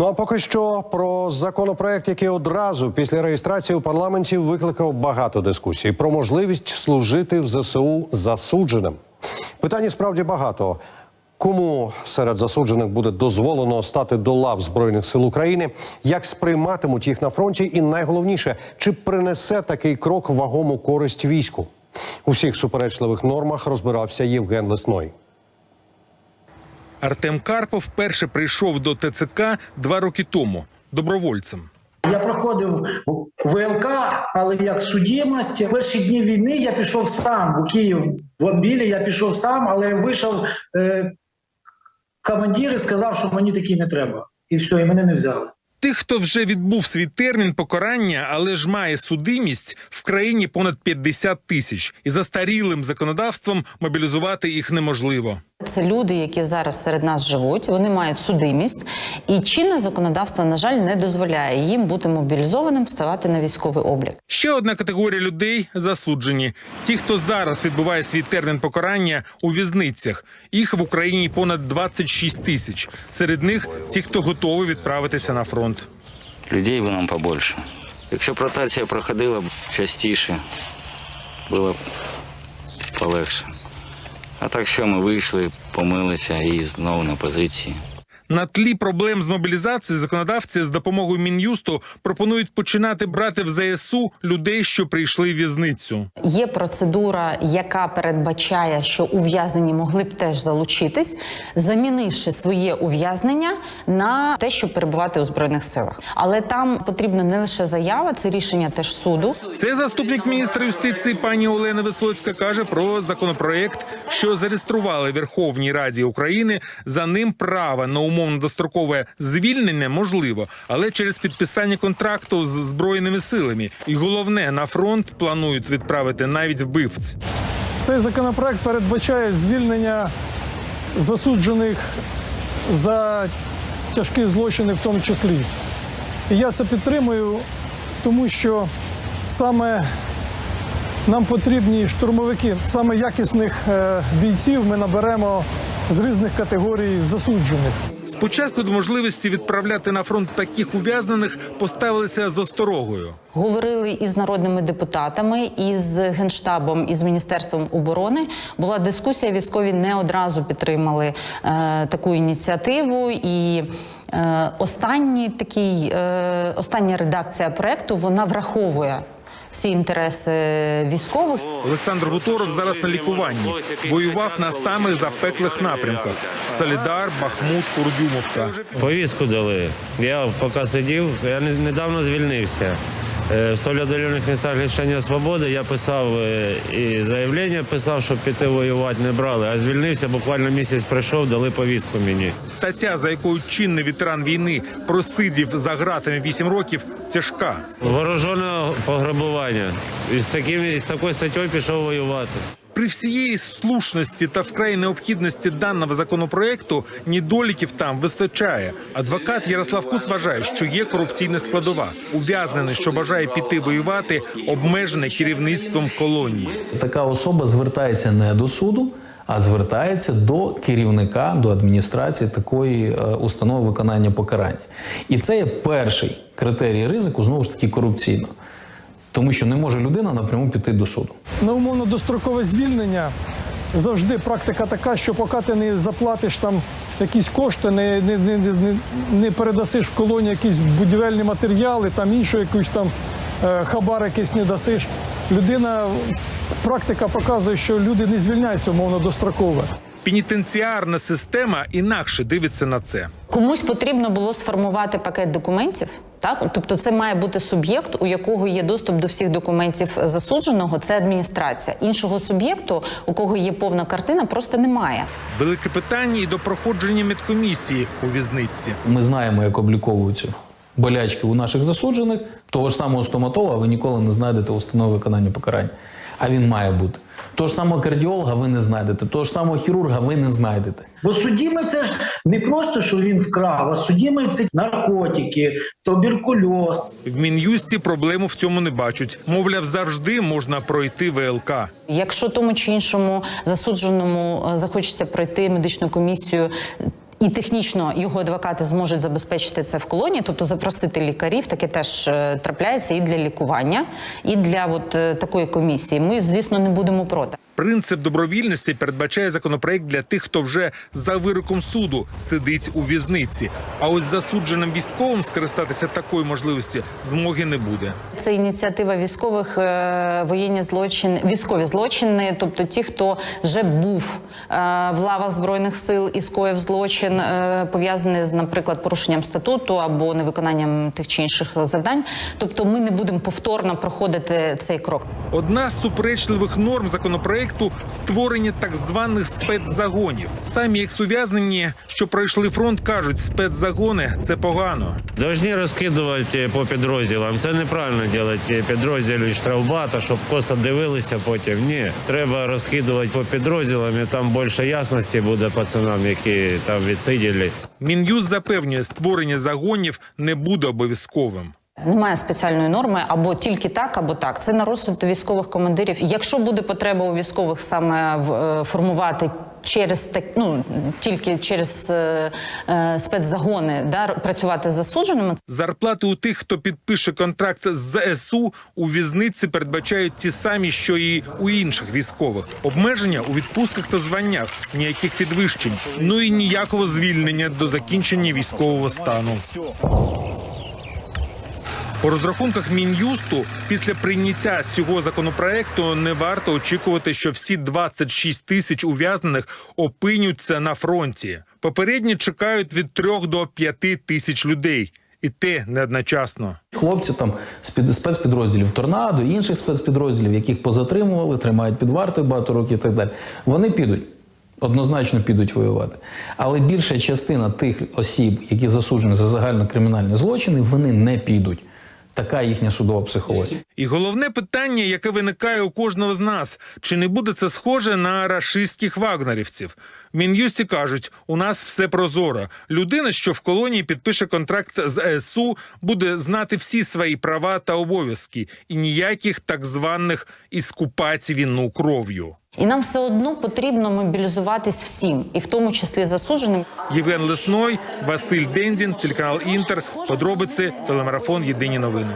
Ну а поки що про законопроект, який одразу після реєстрації у парламенті викликав багато дискусій про можливість служити в ЗСУ засудженим. Питань справді багато. Кому серед засуджених буде дозволено стати до лав збройних сил України? Як сприйматимуть їх на фронті? І найголовніше, чи принесе такий крок вагому користь війську? У всіх суперечливих нормах розбирався Євген Лесной. Артем Карпов вперше прийшов до ТЦК два роки тому добровольцем. Я проходив ВЛК, але як судімость. Перші дні війни я пішов сам у Київ бомбілі, я пішов сам, але вийшов е, командир і сказав, що мені такі не треба. І все, і мене не взяли. Тих, хто вже відбув свій термін покарання, але ж має судимість в країні понад 50 тисяч, і застарілим законодавством мобілізувати їх неможливо. Це люди, які зараз серед нас живуть, вони мають судимість, і чинне законодавство, на жаль, не дозволяє їм бути мобілізованим, ставати на військовий облік. Ще одна категорія людей засуджені: ті, хто зараз відбуває свій термін покарання у в'язницях. Їх в Україні понад 26 тисяч. Серед них ті, хто готовий відправитися на фронт. людей би нам побольше. Якщо б ротація проходила б частіше, було б полегше. А так що ми вийшли, помилися і знову на позиції. На тлі проблем з мобілізацією законодавці з допомогою мін'юсту пропонують починати брати в ЗСУ людей, що прийшли в в'язницю. Є процедура, яка передбачає, що ув'язнені могли б теж залучитись, замінивши своє ув'язнення на те, щоб перебувати у збройних силах. Але там потрібна не лише заява, це рішення теж суду. Це заступник міністра юстиції пані Олена Висоцька каже про законопроект, що зареєстрували Верховній Раді України. За ним право на умовно дострокове звільнення можливо, але через підписання контракту з збройними силами. І головне на фронт планують відправити навіть вбивць. Цей законопроект передбачає звільнення засуджених за тяжкі злочини, в тому числі. І я це підтримую, тому що саме нам потрібні штурмовики, саме якісних е, бійців ми наберемо з різних категорій засуджених. Спочатку до можливості відправляти на фронт таких ув'язнених поставилися з осторогою. Говорили із народними депутатами, із генштабом, із міністерством оборони. Була дискусія. Військові не одразу підтримали е, таку ініціативу. І е, останній такий, е, остання редакція проекту вона враховує всі інтереси військових. Олександр Гуторов зараз на лікуванні. Воював на самих запеклих напрямках: Солідар, Бахмут, Курдюмовка. Повістку дали. Я поки сидів, я не- недавно звільнився. Е, В солідолівних містах лишення свободи я писав е, і заявлення писав, щоб піти воювати не брали. А звільнився, буквально місяць прийшов, дали повістку мені. Стаття, за якою чинний ветеран війни просидів за гратами 8 років, тяжка. Ворожене пограбування. І з таким з такою статтею пішов воювати. При всієї слушності та вкрай необхідності даного законопроекту недоліків там вистачає. Адвокат Ярослав Кус вважає, що є корупційна складова. Ув'язнений, що бажає піти воювати, обмежений керівництвом колонії. Така особа звертається не до суду, а звертається до керівника, до адміністрації такої е, установи виконання покарання. І це є перший критерій ризику, знову ж таки, корупційно. Тому що не може людина напряму піти до суду. На умовно дострокове звільнення завжди практика така, що поки ти не заплатиш там якісь кошти, не, не, не, не, не передасиш в колонію якісь будівельні матеріали, там іншу якусь там е, хабар якийсь не дасиш. Людина практика показує, що люди не звільняються умовно достроково. Пенітенціарна система інакше дивиться на це. Комусь потрібно було сформувати пакет документів. Так, тобто, це має бути суб'єкт, у якого є доступ до всіх документів засудженого. Це адміністрація. Іншого суб'єкту, у кого є повна картина, просто немає. Велике питання і до проходження медкомісії у візниці. Ми знаємо, як обліковуються болячки у наших засуджених. Того ж самого стоматолога ви ніколи не знайдете установи виконання покарання. А він має бути. Того ж самого кардіолога ви не знайдете, того ж самого хірурга ви не знайдете. Бо судімий це ж не просто, що він вкрав, а судімий це наркотики, туберкульоз, В мін'юсті проблему в цьому не бачать. Мовляв, завжди можна пройти ВЛК. Якщо тому чи іншому засудженому е, захочеться пройти медичну комісію і технічно його адвокати зможуть забезпечити це в колонії, тобто запросити лікарів, таке теж е, трапляється і для лікування, і для от е, такої комісії. Ми, звісно, не будемо проти. Принцип добровільності передбачає законопроект для тих, хто вже за вироком суду сидить у в'язниці. А ось засудженим військовим скористатися такою можливості змоги не буде. Це ініціатива військових е, воєнні злочини, військові злочини, тобто ті, хто вже був е, в лавах збройних сил і скоїв злочин, е, пов'язаний з, наприклад, порушенням статуту або невиконанням тих чи інших завдань. Тобто, ми не будемо повторно проходити цей крок. Одна з суперечливих норм законопроекту створення так званих спецзагонів. Самі екс-ув'язнені, що пройшли фронт, кажуть, спецзагони це погано. Должні розкидувати по підрозділам. Це неправильно робити підрозділі штрафбата, щоб косо дивилися потім. Ні, треба розкидувати по підрозділам, і там більше ясності буде пацанам, які там відсиділи. Мін'юз запевнює, створення загонів не буде обов'язковим. Немає спеціальної норми або тільки так, або так. Це на розсуд військових командирів. Якщо буде потреба у військових саме е, формувати через ну тільки через е, е, спецзагони, да, працювати з засудженими, Зарплати у тих, хто підпише контракт з ЗСУ, у в'язниці передбачають ті самі, що і у інших військових. Обмеження у відпустках та званнях, ніяких підвищень, ну і ніякого звільнення до закінчення військового стану. По розрахунках мін'юсту після прийняття цього законопроекту не варто очікувати, що всі 26 тисяч ув'язнених опиняться на фронті. Попередні чекають від 3 до 5 тисяч людей, і те не одночасно. Хлопці там з під- спецпідрозділів торнадо, інших спецпідрозділів, яких позатримували, тримають під вартою багато років і так далі. Вони підуть. Однозначно підуть воювати. Але більша частина тих осіб, які засуджені за загальнокримінальні злочини, вони не підуть. Така їхня судова психологія. І головне питання, яке виникає у кожного з нас: чи не буде це схоже на рашистських вагнерівців? Мін'юсті кажуть, у нас все прозоро. Людина, що в колонії підпише контракт з СУ, буде знати всі свої права та обов'язки, і ніяких так званих іскупацій війну кров'ю. і нам все одно потрібно мобілізуватись всім, і в тому числі засудженим. Євген Лесной, Василь Дендін, телеканал Інтер. Подробиці телемарафон Єдині новини.